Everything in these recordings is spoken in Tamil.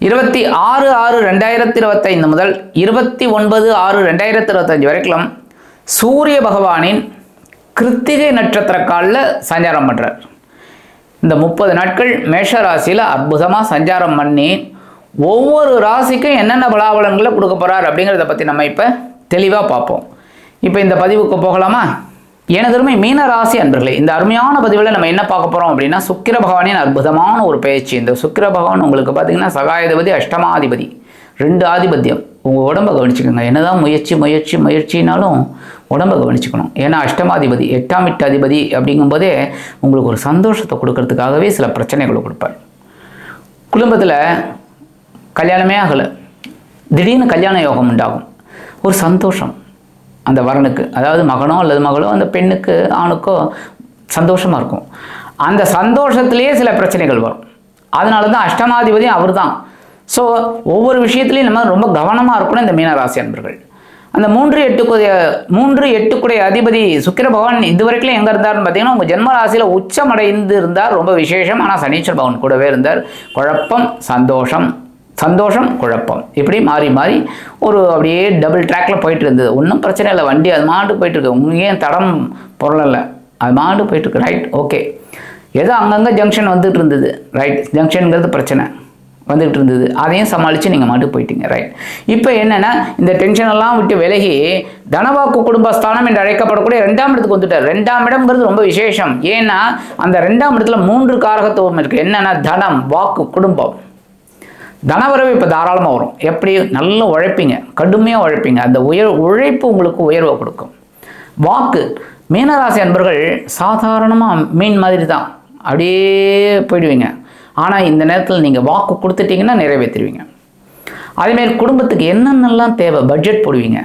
இருபத்தி ஆறு ஆறு ரெண்டாயிரத்தி இருபத்தைந்து முதல் இருபத்தி ஒன்பது ஆறு ரெண்டாயிரத்தி இருபத்தஞ்சு வரைக்கும் சூரிய பகவானின் கிருத்திகை நட்சத்திர காலில் சஞ்சாரம் பண்ணுறார் இந்த முப்பது நாட்கள் மேஷ ராசியில் அற்புதமாக சஞ்சாரம் பண்ணி ஒவ்வொரு ராசிக்கும் என்னென்ன பலாபலங்களை கொடுக்க போகிறார் அப்படிங்கிறத பற்றி நம்ம இப்போ தெளிவாக பார்ப்போம். இப்போ இந்த பதிவுக்கு போகலாமா? எனதருமை மீன ராசி அன்பர்களே இந்த அருமையான பதிவில் நம்ம என்ன பார்க்க போகிறோம் அப்படின்னா சுக்கிர பகவானின் அற்புதமான ஒரு பயிற்சி. இந்த சுக்கிர பகவான் உங்களுக்கு பார்த்தீங்கன்னா சகாயாதிபதி அஷ்டமாதிபதி ரெண்டு ஆதிபத்தியம். உங்கள் உடம்பை கவனிச்சுக்கோங்க. என்னதான் முயற்சி முயற்சி முயற்சினாலும் உடம்பை கவனிச்சுக்கணும். ஏன்னா அஷ்டமாதிபதி எட்டாம் எட்டு அதிபதி அப்படிங்கும்போதே உங்களுக்கு ஒரு சந்தோஷத்தை கொடுக்கறதுக்காகவே சில பிரச்சனைகளை கொடுப்பார். குடும்பத்தில் கல்யாணமே ஆகலை. திடீர்னு கல்யாண யோகம் உண்டாகும். ஒரு சந்தோஷம். அந்த வரனுக்கு. அதாவது மகனோ அல்லது மகளோ அந்த பெண்ணுக்கு ஆணுக்கோ சந்தோஷமாக இருக்கும். அந்த சந்தோஷத்திலேயே சில பிரச்சனைகள் வரும். அதனால தான் அஷ்டமாதிபதி அவர் தான் ஸோ ஒவ்வொரு விஷயத்துலையும் நம்ம ரொம்ப கவனமாக இருக்கணும் இந்த மீனராசி அன்பர்கள். அந்த மூன்று எட்டுக்குடைய மூன்று எட்டுக்குடைய அதிபதி சுக்கிர பகவான் இதுவரைக்கும் எங்கே இருந்தார்னு பார்த்தீங்கன்னா உங்கள் ஜென்ம ராசியில் உச்சமடைந்து இருந்தார் ரொம்ப விசேஷம். ஆனால் சனீஸ்வர பகவான் கூடவே இருந்தார். குழப்பம் சந்தோஷம். சந்தோஷம் குழப்பம். இப்படி மாறி மாறி ஒரு அப்படியே டபுள் ட்ராக்ல போயிட்டு இருந்தது. ஒன்றும் பிரச்சனை இல்லை. வண்டி அது மாட்டு போயிட்டு இருக்கு. உங்களுக்கு ஏன் தடம் பொருளலை அது மாட்டு போயிட்டு இருக்கு. ரைட் ஓகே ஏதோ அங்கங்கே ஜங்ஷன் வந்துட்டு இருந்தது. ரைட் ஜங்ஷனுங்கிறது பிரச்சனை. வந்துகிட்டு இருந்தது. அதையும் சமாளித்து நீங்கள் மாட்டு போயிட்டீங்க. ரைட் இப்போ என்னென்னா இந்த டென்ஷன் எல்லாம் விட்டு விலகி தனவாக்கு குடும்பஸ்தானம் என்று அழைக்கப்படக்கூடிய ரெண்டாம் இடத்துக்கு வந்துட்டார். ரெண்டாம் இடம்ங்கிறது ரொம்ப விசேஷம். ஏன்னா அந்த ரெண்டாம் இடத்துல மூன்று காரகத்துவம் இருக்குது என்னென்னா தனம் வாக்கு குடும்பம். தனவரவு இப்போ தாராளமாக வரும். எப்படி? நல்லா உழைப்பீங்க. கடுமையாக உழைப்பீங்க. அந்த உயர் உழைப்பு உங்களுக்கு உயர்வை கொடுக்கும். வாக்கு. மீனராசி அன்பர்கள் சாதாரணமாக மீன் மாதிரி தான் அப்படியே போயிடுவீங்க. ஆனால் இந்த நேரத்தில் நீங்கள் வாக்கு கொடுத்துட்டீங்கன்னா நிறைவேற்றிடுவீங்க. அதேமாரி குடும்பத்துக்கு என்னென்னலாம் தேவை? பட்ஜெட் போடுவீங்க.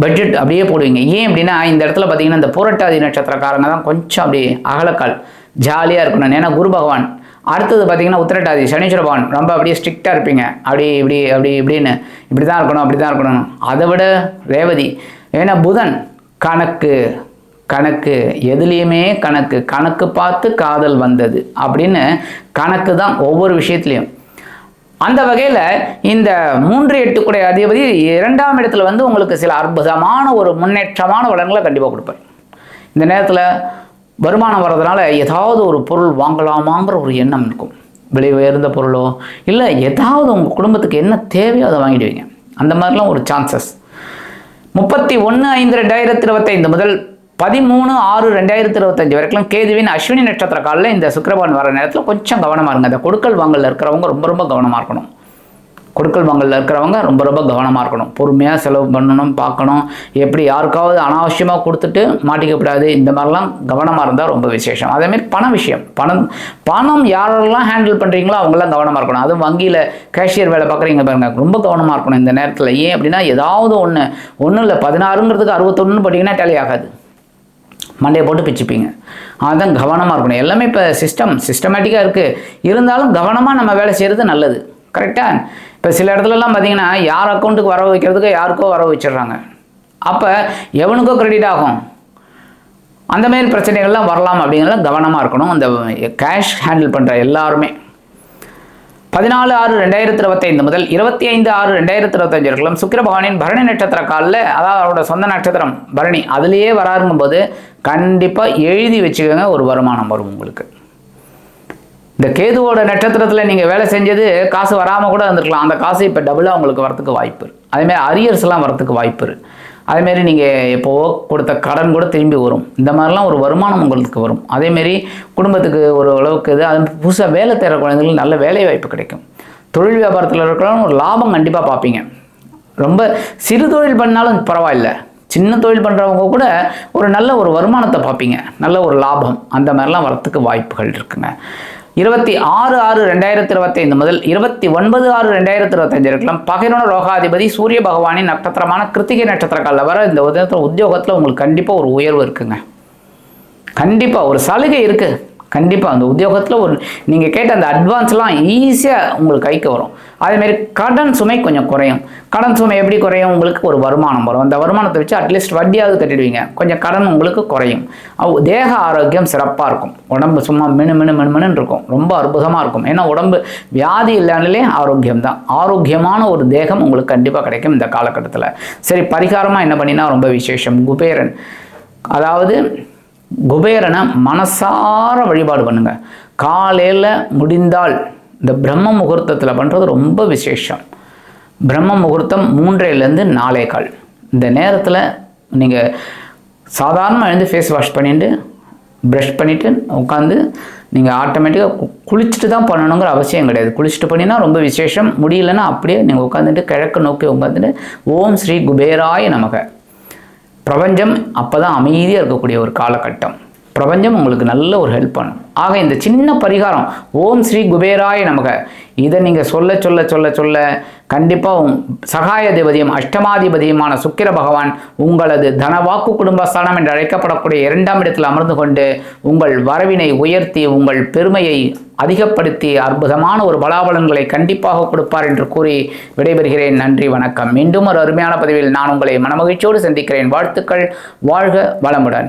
பட்ஜெட் அப்படியே போடுவீங்க. ஏன் அப்படின்னா இந்த இடத்துல பார்த்தீங்கன்னா இந்த புரட்டாதி நட்சத்திரக்காரங்க தான் கொஞ்சம் அப்படி அகலக்கால். ஜாலியாக இருக்கணும். ஏன்னா குரு பகவான் அடுத்தது பார்த்தீங்கன்னா உத்திரட்டாதி சனீஸ்வர பகவான். ரொம்ப அப்படியே ஸ்ட்ரிக்டாக இருப்பீங்க. அப்படி இப்படி அப்படி இப்படின்னு. இப்படி தான் இருக்கணும் அப்படி தான் இருக்கணும். அதை விட ரேவதி ஏன்னா புதன் கணக்கு கணக்கு எதுலேயுமே கணக்கு கணக்கு பார்த்து காதல் வந்தது அப்படின்னு கணக்கு தான் ஒவ்வொரு விஷயத்துலையும். அந்த வகையில் இந்த மூன்று எட்டுக்குடைய அதிபதி இரண்டாம் இடத்துல வந்து உங்களுக்கு சில அற்புதமான ஒரு முன்னேற்றமான வளங்களை கண்டிப்பாக கொடுப்பார். இந்த நேரத்தில் வருமானம் வர்றதுனால ஏதாவது ஒரு பொருள் வாங்கலாமாங்கிற ஒரு எண்ணம் இருக்கும். விலை உயர்ந்த பொருளோ இல்லை ஏதாவது உங்கள் குடும்பத்துக்கு என்ன தேவையோ அதை வாங்கிடுவீங்க. அந்த மாதிரிலாம் ஒரு சான்சஸ் முப்பத்தி ஒன்று ஐந்து ரெண்டாயிரத்தி இருபத்தைந்து முதல் பதிமூணு ஆறு ரெண்டாயிரத்தி இருபத்தஞ்சு வரைக்கும் கேதுவின் அஸ்வினி நட்சத்திர காலில் இந்த சுக்கரபான் வர நேரத்தில் கொஞ்சம் கவனமாக இருங்க. அந்த கொடுக்கல் வாங்கல இருக்கிறவங்க ரொம்ப ரொம்ப கவனமாக இருக்கணும். கொடுக்கல் வாங்கல்ல இருக்கிறவங்க ரொம்ப ரொம்ப கவனமாக இருக்கணும். பொறுமையாக செலவு பண்ணணும் பார்க்கணும். எப்படி யாருக்காவது அனாவசியமாக கொடுத்துட்டு மாட்டிக்கப்படாது. இந்த மாதிரிலாம் கவனமாக இருந்தால் ரொம்ப விசேஷம். அதேமாரி பண விஷயம். பணம் பணம் யாரெல்லாம் ஹேண்டில் பண்ணுறீங்களோ அவங்களாம் கவனமாக இருக்கணும். அதுவும் வங்கியில் கேஷியர் வேலை பார்க்குறீங்க பாருங்கள் ரொம்ப கவனமாக இருக்கணும் இந்த நேரத்தில். ஏன் அப்படின்னா ஏதாவது ஒன்று ஒன்றும் இல்லை. பதினாறுங்கிறதுக்கு அறுபத்தொன்னு போட்டிங்கன்னா டேலி ஆகாது. மண்டையை போட்டு பிச்சுப்பீங்க. அதுதான் கவனமாக இருக்கணும். எல்லாமே இப்போ சிஸ்டம் சிஸ்டமேட்டிக்காக இருக்குது இருந்தாலும் கவனமாக நம்ம வேலை செய்கிறது நல்லது. கரெக்டாக இப்போ சில இடத்துலலாம் பார்த்தீங்கன்னா யார் அக்கௌண்ட்டுக்கு வர வைக்கிறதுக்கு யாருக்கோ வர வச்சிடுறாங்க. அப்போ எவனுக்கோ கிரெடிட் ஆகும். அந்த மாதிரி பிரச்சனைகள்லாம் வரலாம் அப்படிங்கிறத கவனமாக இருக்கணும். அந்த கேஷ் ஹேண்டில் பண்ணுற எல்லாருமே. பதினாலு ஆறு ரெண்டாயிரத்தி இருபத்தைந்து முதல் இருபத்தி ஐந்து ஆறு ரெண்டாயிரத்தி இருபத்தஞ்சு இருக்கலாம் சுக்கிர பகவானின் பரணி நட்சத்திர காலில் அதாவது அவரோட சொந்த நட்சத்திரம் பரணி அதுலேயே வராருங்கும் போது கண்டிப்பாக எழுதி வச்சுக்கோங்க ஒரு வருமானம் வரும் உங்களுக்கு. இந்த கேதுவோட நட்சத்திரத்தில் நீங்கள் வேலை செஞ்சது காசு வராமல் கூட இருந்திருக்கலாம். அந்த காசு இப்போ டபுளாக உங்களுக்கு வரத்துக்கு வாய்ப்பு இருக்குது அதேமாதிரி அரியர்ஸ்லாம் வரத்துக்கு வாய்ப்பு இருக்குது அதேமாரி நீங்கள் எப்போவோ கொடுத்த கடன் கூட திரும்பி வரும். இந்த மாதிரிலாம் ஒரு வருமானம் உங்களுக்கு வரும். அதேமாரி குடும்பத்துக்கு ஒரு அளவுக்கு இது அது புதுசாக வேலை தேர குழந்தைங்களுக்கு நல்ல வேலை வாய்ப்பு கிடைக்கும். தொழில் வியாபாரத்தில் இருக்கிறவங்க ஒரு லாபம் கண்டிப்பாக பார்ப்பீங்க. ரொம்ப சிறு தொழில் பண்ணாலும் பரவாயில்ல. சின்ன தொழில் பண்ணுறவங்க கூட ஒரு நல்ல ஒரு வருமானத்தை பார்ப்பீங்க. நல்ல ஒரு லாபம். அந்த மாதிரிலாம் வரத்துக்கு வாய்ப்புகள் இருக்குங்க. இருபத்தி ஆறு ஆறு ரெண்டாயிரத்தி இருபத்தைந்து முதல் இருபத்தி ஒன்பது ஆறு ரெண்டாயிரத்தி இருபத்தஞ்சு இருக்கலாம் பகிரன ரோகாதிபதி சூரிய பகவானின் நட்சத்திரமான கிருத்திகை நட்சத்திர காலில் வர இந்த உதயத்தில் உத்தியோகத்தில் உங்களுக்கு கண்டிப்பாக ஒரு உயர்வு இருக்குங்க. கண்டிப்பாக ஒரு சலுகை இருக்குது கண்டிப்பாக அந்த உத்தியோகத்தில் ஒரு நீங்கள் கேட்ட அந்த அட்வான்ஸ்லாம் ஈஸியாக உங்களுக்கு கைக்கு வரும். அதேமாரி கடன் சுமை கொஞ்சம் குறையும். கடன் சுமை எப்படி குறையும்? உங்களுக்கு ஒரு வருமானம் வரும். அந்த வருமானத்தை வச்சு அட்லீஸ்ட் வட்டியாவது கட்டிடுவீங்க. கொஞ்சம் கடன் உங்களுக்கு குறையும். தேக ஆரோக்கியம் சிறப்பாக இருக்கும். உடம்பு சும்மா மினு மினு மினு மினுன்னு இருக்கும். ரொம்ப அற்புதமாக இருக்கும். ஏன்னா உடம்பு வியாதி இல்லைனாலே ஆரோக்கியம் தான் ஆரோக்கியமான ஒரு தேகம் உங்களுக்கு கண்டிப்பாக கிடைக்கும் இந்த காலகட்டத்தில். சரி பரிகாரமாக என்ன பண்ணினா ரொம்ப விசேஷம். குபேரன். அதாவது குபேரனை மனசார வழிபாடு பண்ணுங்க. காலையில் முடிந்தால் இந்த பிரம்ம முகூர்த்தத்தில் பண்ணுறது ரொம்ப விசேஷம். பிரம்ம முகூர்த்தம் மூன்றைலேருந்து நாலே கால். இந்த நேரத்தில் நீங்கள் சாதாரணமாக எழுந்து ஃபேஸ் வாஷ் பண்ணிட்டு ப்ரஷ் பண்ணிவிட்டு உட்காந்து நீங்கள் ஆட்டோமேட்டிக்காக குளிச்சுட்டு தான் பண்ணணுங்கிற அவசியம் கிடையாது. குளிச்சுட்டு பண்ணினா ரொம்ப விசேஷம். முடியலன்னா அப்படியே நீங்கள் உட்காந்துட்டு கிழக்கு நோக்கி உட்காந்துட்டு ஓம் ஸ்ரீ குபேராய நமக. பிரபஞ்சம் அப்போ தான் அமைதியாக இருக்கக்கூடிய ஒரு காலகட்டம். பிரபஞ்சம் உங்களுக்கு நல்ல ஒரு ஹெல்ப் பண்ணும். ஆக இந்த சின்ன பரிகாரம் ஓம் ஸ்ரீ குபேராய நமக. இதை நீங்கள் சொல்ல சொல்ல சொல்ல சொல்ல கண்டிப்பாக சகாயதிபதியும் அஷ்டமாதிபதியுமான சுக்கிர பகவான் உங்களது தனவாக்கு குடும்பஸ்தானம் என்று அழைக்கப்படக்கூடிய இரண்டாம் இடத்தில் அமர்ந்து கொண்டு உங்கள் வரவினை உயர்த்தி உங்கள் பெருமையை அதிகப்படுத்தி அற்புதமான ஒரு பலாபலன்களை கண்டிப்பாக கொடுப்பார் என்று கூறி விடைபெறுகிறேன். நன்றி வணக்கம். மீண்டும் ஒரு அருமையான பதிவில் நான் உங்களை மனமகிழ்ச்சியோடு சந்திக்கிறேன். வாழ்த்துக்கள். வாழ்க வளமுடன்.